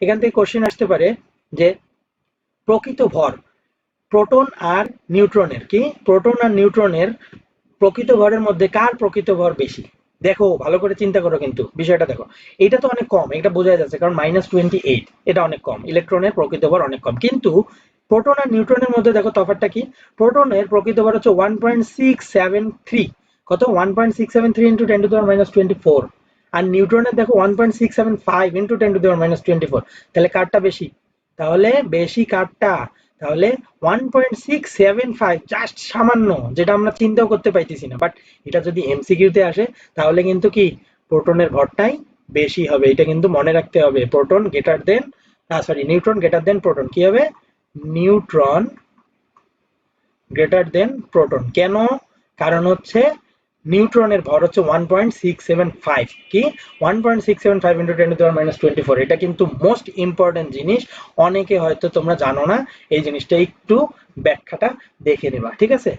এখান থেকে কোশ্চেন আসতে পারে যে প্রকৃত ভর প্রোটন আর নিউট্রনের কি? প্রোটন আর নিউট্রনের প্রকৃত ভরের মধ্যে কার প্রকৃত ভর বেশি? দেখো, ভালো করে চিন্তা করো কিন্তু, বিষয়টা দেখো। এটা তো অনেক কম, এটা বোঝা যাচ্ছে, কারণ মাইনাস টোয়েন্টি এইট এটা অনেক কম। ইলেকট্রনের প্রকৃত ভর অনেক কম। কিন্তু প্রোটন আর নিউট্রনের মধ্যে দেখো তফাৎটা কি? প্রোটনের প্রকৃত ভর হচ্ছে one point six seven three কত? One point six seven three into ten to minus twenty four আর নিউট্রনের দেখো one point six seven five into ten to দেওয়ার মাইনাস টোয়েন্টি ফোর তাহলে কারটা বেশি? তাহলে বেশি কারটা? তাহলে one point six seven five just সামান্য, যেটা আমরা চিন্তাও করতে পাইতেছি না। বাট এটা যদি এমসিকিউতে আসে, তাহলে কিন্তু কি? প্রোটনের ভরটাই বেশি হবে। এটা কিন্তু মনে রাখতে হবে। Proton greater than sorry neutron greater than proton কি হবে? নিউট্রন গ্রেটার দেন প্রোটন কেন? কারণ হচ্ছে নিউট্রনের ভর হচ্ছে one point six seven five কি? One point six seven five into ten to minus twenty four এটা কিন্তু মোস্ট ইম্পর্টেন্ট জিনিস। অনেকে হয়তো তোমরা জানো না, এই জিনিসটা একটু ব্যাখ্যাটা দেখে নেবা, ঠিক আছে?